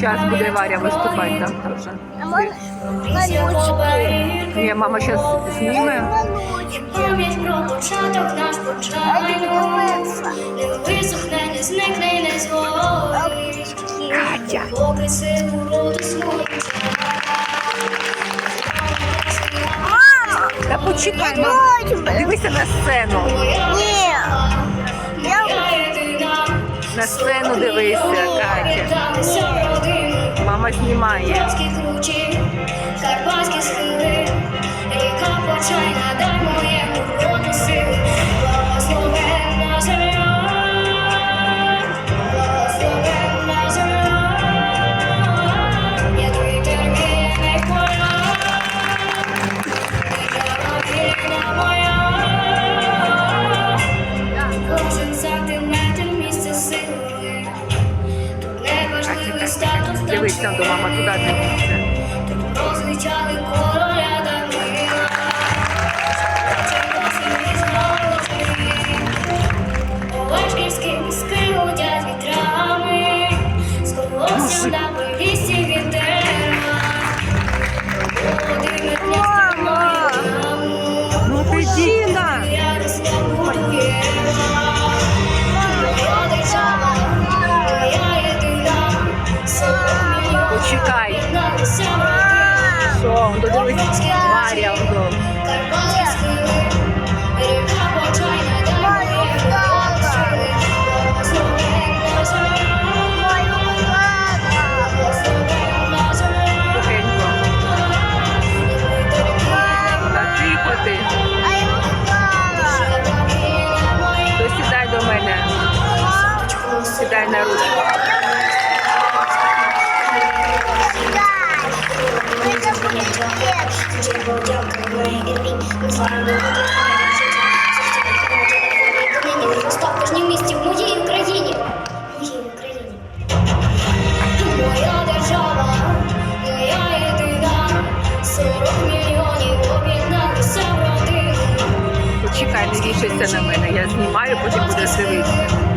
Зараз буде Варя виступати там оберіги. Ні, мама зніме. Колючки. Пам'ять про початок наш початок. Мама, Та почекай, мама. Дивися на сцену. Ні. Я. На сцену дивися. Катя. Мама знімає. Карпатські схили, та до мама туди дивиться. Розличали короля Галичини. Олешківські міски гудять вітрами, з колоссям на вітера. Володимир князь Мама. Ну ти Діна! Моя. То сідай до мене. Сідай на ручку. Кожній місті в моїй Україні. Моїй Україні. Моя держава, моя єдина. 40 мільйонів об'єдналися в родину. Почекай, не вішайся на мене. Я знімаю, потім будеш дивитися.